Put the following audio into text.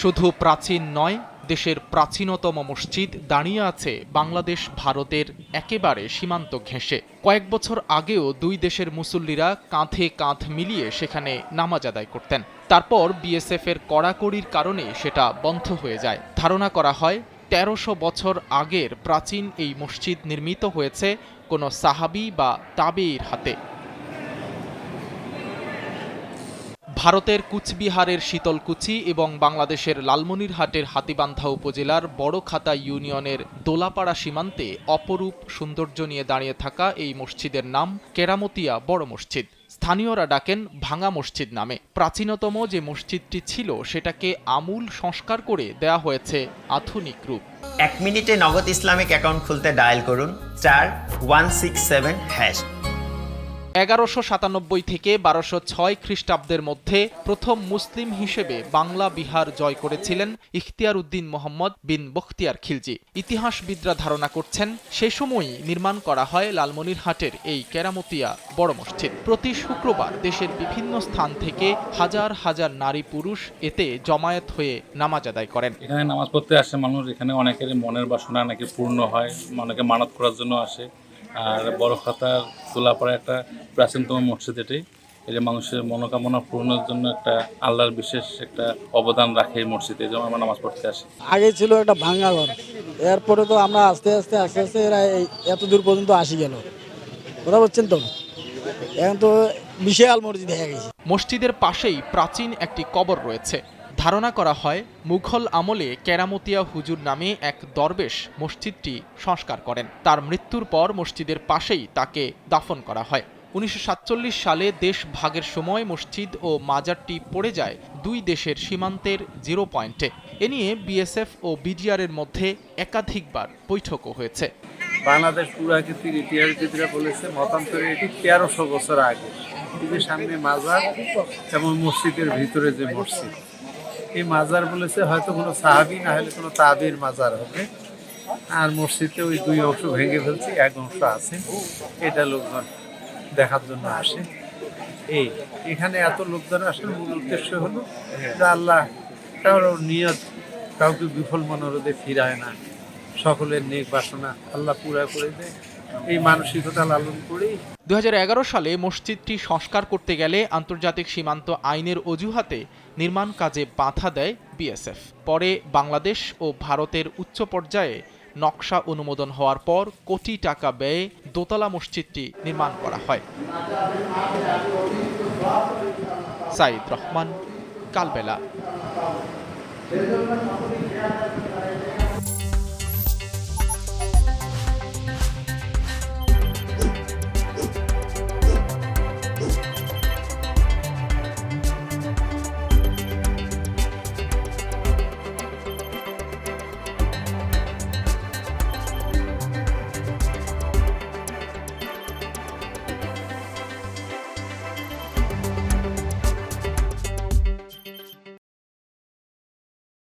শুধু প্রাচীন নয়, দেশের প্রাচীনতম মসজিদ দাঁড়িয়ে আছে বাংলাদেশ ভারতের একেবারে সীমান্ত ঘেঁষে। কয়েক বছর আগেও দুই দেশের মুসল্লিরা কাঁধে কাঁধ মিলিয়ে সেখানে নামাজ আদায় করতেন। তারপর বিএসএফ এর কড়াকড়ির কারণে সেটা বন্ধ হয়ে যায়। ধারণা করা হয়, তেরোশো বছর আগের প্রাচীন এই মসজিদ নির্মিত হয়েছে কোনো সাহাবি বা তাবেইর হাতে। ভারতের কুচবিহারের শীতলকুচি এবং বাংলাদেশের লালমনিরহাটের হাতিবান্ধা উপজেলার বড়খাতা ইউনিয়নের দোলাপাড়া সীমান্তে অপরূপ সৌন্দর্য নিয়ে দাঁড়িয়ে থাকা এই মসজিদের নাম কেরামতিয়া বড় মসজিদ। স্থানীয়রা ডাকেন ভাঙা মসজিদ নামে। প্রাচীনতম যে মসজিদটি ছিল, সেটাকে আমূল সংস্কার করে দেয়া হয়েছে আধুনিক রূপ। এক মিনিটে নগদ ইসলামিক অ্যাকাউন্ট খুলতে ডায়াল করুন, চার ওয়ান সিক্স সেভেন হ্যাশ এগারোশো সাতানব্বই থেকে বারোশো ছয় খ্রিস্টাব্দের মধ্যে প্রথম মুসলিম হিসেবে বাংলা বিহার জয় করেছিলেন ইখতিয়ার উদ্দিন মোহাম্মদ বিন বখতিয়ার খিলজি। ইতিহাসবিদরা ধারণা করছেন, সে সময়ই নির্মাণ করা হয় লালমনিরহাটের এই কেরামতিয়া বড় মসজিদ। প্রতি শুক্রবার দেশের বিভিন্ন স্থান থেকে হাজার হাজার নারী পুরুষ এতে জমায়েত হয়ে নামাজ আদায় করেন। এখানে নামাজ পড়তে আসে মানুষ, এখানে অনেকের মনের বাসনা নাকি পূর্ণ হয়, অনেকে মানত করার জন্য আসে। আর বড় খাতার তোলাপাড়া একটা প্রাচীনতম মসজিদ এটি। এটা মানুষের মনোকামনা পূরণের জন্য একটা আল্লাহর বিশেষ একটা অবদান রাখে এই মসজিদে যেমন আমরা নামাজ পড়তে আসি। আগে ছিল একটা ভাঙ্গা ঘর এরপরে তো আমরা আস্তে আস্তে আস্তে আস্তে এরা এই এত দূর পর্যন্ত আসি গেল কথা বলছেন তো? এখন তো বিশাল মসজিদ হয়ে গেছে। মসজিদের পাশেই প্রাচীন একটি কবর রয়েছে। ধারণা করা হয়, মুঘল আমলে কেরামতিয়া হুজুর নামে এক দরবেশ মসজিদটি সংস্কার করেন। তার মৃত্যুর পর মসজিদের পাশেই তাকে দাফন করা হয়। উনিশশো সাতচল্লিশ সালে দেশ ভাগের সময় মসজিদ ও মাজারটি পড়ে যায় দুই দেশের সীমান্তের জিরো পয়েন্টে। এ নিয়ে বিএসএফ ও বিডিআরের মধ্যে একাধিকবার বৈঠকও হয়েছে। বাংলাদেশ পুরাকৃতির ইতিহাসবিদরা বলেছে, মতান্তরে এটি তেরোশো বছর আগে। সামনে মাজার এবং মসজিদের ভিতরে যে মসজিদ। এই মাজার বলেছে, হয়তো কোনো সাহাবি, না হলে কোনো তাবির মাজার হবে। আর মসজিদে ওই দুই অংশ ভেঙে ফেলছে, এক অংশ আছে। এটা লোকজন দেখার জন্য আসে। এই, এখানে এত লোকজন আসার মূল উদ্দেশ্য হলো যে আল্লাহ কারোর নিয়ত কাউকে বিফল মনোরোধে ফিরায় না। সকলের নেক বাসনা আল্লাহ পুরা করে দেয়। এই মানসিকতা লালন করেই দু সালে মসজিদটি সংস্কার করতে গেলে আন্তর্জাতিক সীমান্ত আইনের অজুহাতে নির্মাণ কাজে বাধা দেয় বিএসএফ। পরে বাংলাদেশ ও ভারতের উচ্চ পর্যায়ে নকশা অনুমোদন হওয়ার পর কোটি টাকা ব্যয়ে দোতলা মসজিদটি নির্মাণ করা হয়। সাইদ রহমান, কালবেলা।